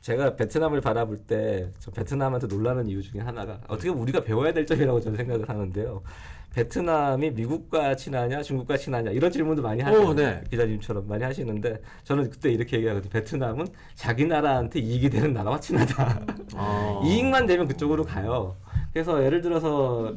제가 베트남을 바라볼 때 저 베트남한테 놀라는 이유 중에 하나가 어떻게 보면 우리가 배워야 될 점이라고 저는 생각을 하는데요. 베트남이 미국과 친하냐 중국과 친하냐 이런 질문도 많이. 오, 네. 기자님처럼 많이 하시는데 저는 그때 이렇게 얘기하거든요. 베트남은 자기 나라한테 이익이 되는 나라와 친하다. 아. 이익만 되면 그쪽으로 가요. 그래서 예를 들어서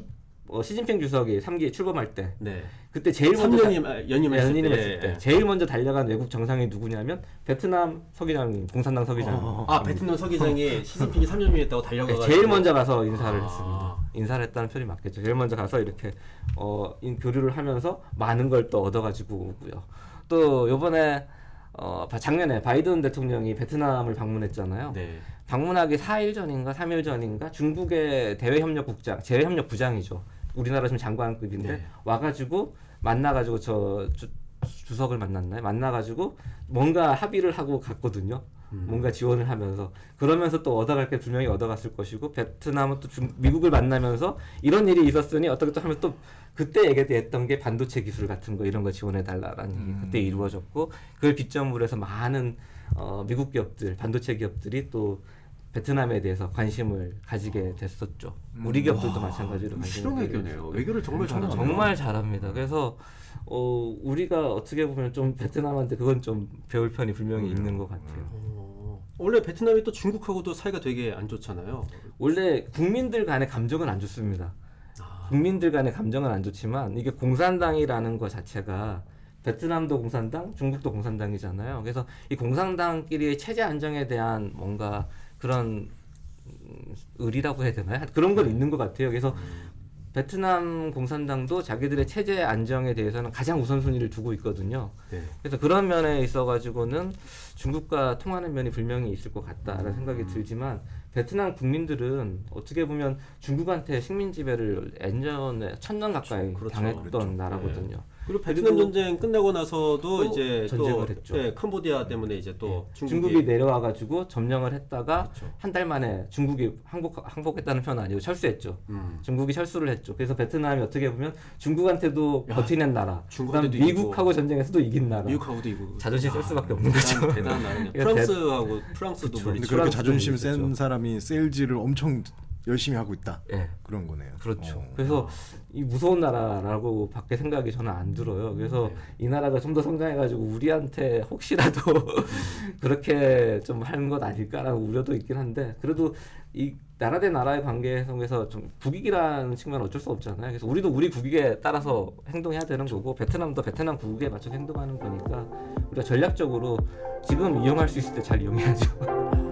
어, 시진핑 주석이 3기 출범할 때 네. 그때 제일 먼저 3년임 아, 연임했을 연임을 때. 했을 때 제일 먼저 달려간 외국 정상이 누구냐면 베트남 서기장 공산당 서기장 어. 아 베트남 서기장이 시진핑이 3년임에 있다고 달려가가지고 제일 먼저 가서 인사를 아. 했습니다. 인사를 했다는 표현이 맞겠죠. 제일 먼저 가서 이렇게 어, 인- 교류를 하면서 많은 걸 또 얻어가지고 오고요. 또 요번에 어, 바- 작년에 바이든 대통령이 베트남을 방문했잖아요. 네. 방문하기 4일 전인가 3일 전인가 중국의 대외협력국장, 제외협력부장이죠. 우리나라 지금 장관급인데 네. 와가지고 만나가지고 저 주, 주석을 만났나요? 만나가지고 뭔가 합의를 하고 갔거든요. 음. 뭔가 지원을 하면서 그러면서 또 얻어갈 게 분명히 얻어갔을 것이고 베트남은 또 중, 미국을 만나면서 이런 일이 있었으니 어떻게 또 하면 또 그때 얘기했던 게 반도체 기술 같은 거 이런 거 지원해 달라라는 얘기 그때 이루어졌고 그걸 빗점으로 해서 많은 어, 미국 기업들 반도체 기업들이 또 베트남에 대해서 관심을 가지게 됐었죠. 우리 기업들도 마찬가지로 관심을 실용 가지게 외교네요. 됐었고. 외교를 정말 잘하네요. 정말 잘합니다. 그래서 어, 우리가 어떻게 보면 좀 베트남한테 그건 좀 배울 편이 분명히 있는 것 같아요. 어, 원래 베트남이 또 중국하고도 사이가 되게 안 좋잖아요. 원래 국민들 간의 감정은 안 좋습니다. 국민들 간의 감정은 안 좋지만 이게 공산당이라는 것 자체가 베트남도 공산당, 중국도 공산당이잖아요. 그래서 이 공산당끼리의 체제 안정에 대한 뭔가 그런 음, 의리라고 해야 되나요? 그런 건 있는 것 같아요. 그래서 베트남 공산당도 자기들의 체제 안정에 대해서는 가장 우선순위를 두고 있거든요. 네. 그래서 그런 면에 있어 가지고는 중국과 통하는 면이 분명히 있을 것 같다라는 생각이 들지만 베트남 국민들은 어떻게 보면 중국한테 식민 지배를 예전에 천년 가까이 그렇죠. 당했던 그렇죠. 나라거든요. 그리고 베트남 그리고 전쟁 끝나고 나서도 또 이제 전쟁을 또 했죠. 네, 캄보디아 때문에 이제 또 중국이, 중국이 내려와가지고 점령을 했다가 그렇죠. 한달 만에 중국이 항복 항복했다는 표현 아니고 철수했죠. 음. 중국이 철수를 했죠. 그래서 베트남이 어떻게 보면 중국한테도 야, 버티는 나라, 그다음 중국한테도 미국하고 전쟁에서도 이긴 나라. 미국하고도 이고 자존심 쓸 야, 수밖에 없는 거죠. 대단한. 그러니까 프랑스하고 프랑스도 근데 그렇게 자존심 그렇죠. 센 사람이 세일즈를 엄청 열심히 하고 있다. 예. 그런 거네요. 그렇죠. 어. 그래서 이 무서운 나라라고 밖에 생각이 저는 안 들어요. 그래서 네. 이 나라가 좀 더 성장해가지고 우리한테 혹시라도 그렇게 좀 하는 것 아닐까라는 우려도 있긴 한데 그래도 이 나라 대 나라의 관계 속에서 좀 국익이라는 측면은 어쩔 수 없잖아요. 그래서 우리도 우리 국익에 따라서 행동해야 되는 거고 베트남도 베트남 국익에 맞춰 행동하는 거니까 우리가 전략적으로 지금 이용할 수 있을 때 잘 이용해야죠.